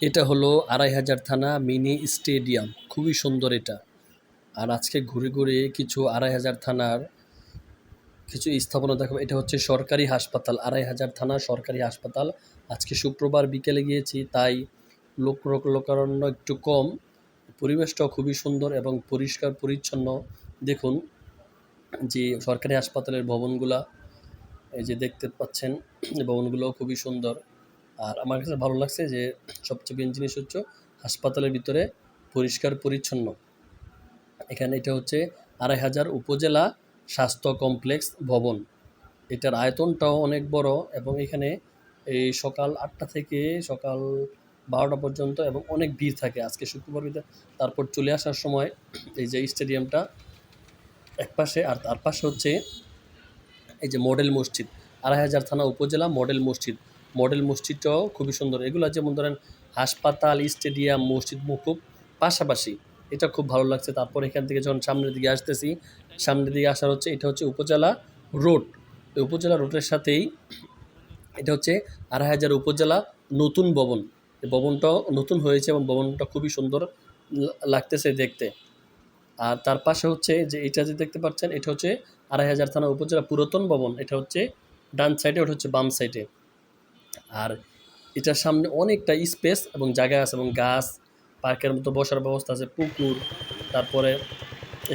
এটা হলো আড়াই হাজার থানা মিনি স্টেডিয়াম। খুবই সুন্দর এটা। আর আজকে ঘুরে ঘুরে কিছু আড়াই হাজার থানার কিছু স্থাপনা দেখাবো। এটা হচ্ছে সরকারি হাসপাতাল। আড়াই হাজার থানা সরকারি হাসপাতাল। আজকে শুক্রবার বিকেলে গিয়েছি, তাই লোক লোক লোকারণ্য একটু কম। পরিবেশটাও খুবই সুন্দর এবং পরিষ্কার, পরিচ্ছন্ন। দেখুন যে সরকারি হাসপাতালের ভবনগুলা, এই যে দেখতে পাচ্ছেন ভবনগুলো খুবই সুন্দর। আর আমার কাছে ভালো লাগছে যে সবচেয়ে মেন জিনিস হচ্ছে হাসপাতালের ভিতরে পরিষ্কার, পরিচ্ছন্ন। এখানে এটা হচ্ছে আড়াই হাজার উপজেলা স্বাস্থ্য কমপ্লেক্স ভবন। এটার আয়তনটাও অনেক বড় এবং এখানে এই সকাল আটটা থেকে সকাল বারোটা পর্যন্ত এবং অনেক ভিড় থাকে। আজকে শুক্রবার তারপর চলে আসার সময় এই যে স্টেডিয়ামটা এক পাশে আর তার পাশে হচ্ছে এই যে মডেল মসজিদ। আড়াই হাজার থানা উপজেলা মডেল মসজিদ। মডেল মসজিদটাও খুবই সুন্দর। এগুলো যেমন ধরেন হাসপাতাল, স্টেডিয়াম, মসজিদ মুকুব, পাশাপাশি এটা খুব ভালো লাগছে। তারপর এখান থেকে যখন সামনের দিকে আসতেছি, সামনের দিকে আসার হচ্ছে, এটা হচ্ছে উপজেলা রোড। এই উপজেলা রোডের সাথেই এটা হচ্ছে আড়াই হাজার উপজেলা নতুন ভবন। এই ভবনটাও নতুন হয়েছে এবং ভবনটা খুবই সুন্দর লাগতেছে দেখতে। আর তার পাশে হচ্ছে যে এটা যে দেখতে পাচ্ছেন, এটা হচ্ছে আড়াই হাজার থানা উপজেলা পুরাতন ভবন। এটা হচ্ছে ডান সাইডে ওটা হচ্ছে বাম সাইডে আর এটার সামনে অনেকটা স্পেস এবং জায়গা আছে এবং গাছ, পার্কের মতো বসার ব্যবস্থা আছে, পুকুর, তারপরে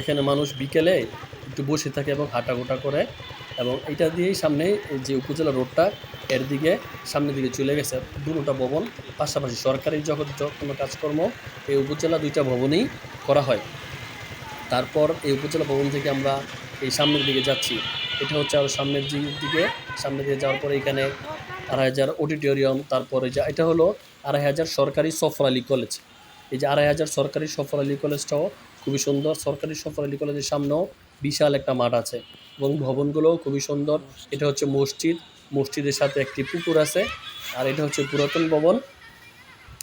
এখানে মানুষ বিকেলে একটু বসে থাকে এবং হাঁটাগোটা করে এবং এটা দিয়েই সামনে যে উপজেলা রোডটা, এর দিকে সামনের দিকে চলে গেছে দুটোটা ভবন। পাশাপাশি সরকারি যখন কোনো কাজকর্ম, এই উপজেলা দুইটা ভবনেই করা হয়। তারপর এই উপজেলা ভবন থেকে আমরা এই সামনের দিকে যাচ্ছি। এটা হচ্ছে আরও সামনের দিকে সামনের দিকে যাওয়ার পরে এখানে আড়াই হাজার অডিটোরিয়াম, তারপরে যা এটা হলো আড়াই হাজার সরকারি সফর আলী কলেজ। এই যে আড়াই হাজার সরকারি সফর আলী কলেজটাও খুবই সুন্দর। সরকারি সফর আলী কলেজের সামনেও বিশাল একটা মাঠ আছে এবং ভবনগুলোও খুবই সুন্দর। এটা হচ্ছে মসজিদ। মসজিদের সাথে একটি পুকুর আছে আর এটা হচ্ছে পুরাতন ভবন।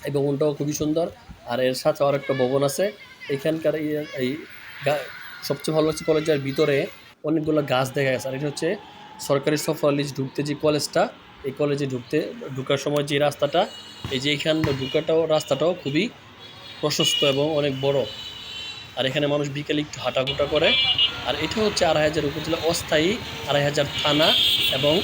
এই ভবনটাও খুবই সুন্দর। আর এর সাথে আর একটা ভবন আছে। এখানকার এই- সবচেয়ে ভালো হচ্ছে কলেজের ভিতরে অনেকগুলো গাছ দেখা গেছে। আর এটা হচ্ছে সরকারি সফর লিজ ঢুকতে যে কলেজটা এই কলেজে ঢুকতে, ঢুকার সময় যে রাস্তাটা, এই যে এখান ঢুকাটাও, রাস্তাটাও খুবই প্রশস্ত এবং অনেক বড়। আর এখানে মানুষ বিকেলে একটু হাঁটাঘুটা করে। আর এটা হচ্ছে আড়াই হাজার উপজেলা অস্থায়ী আড়াই হাজার থানা এবং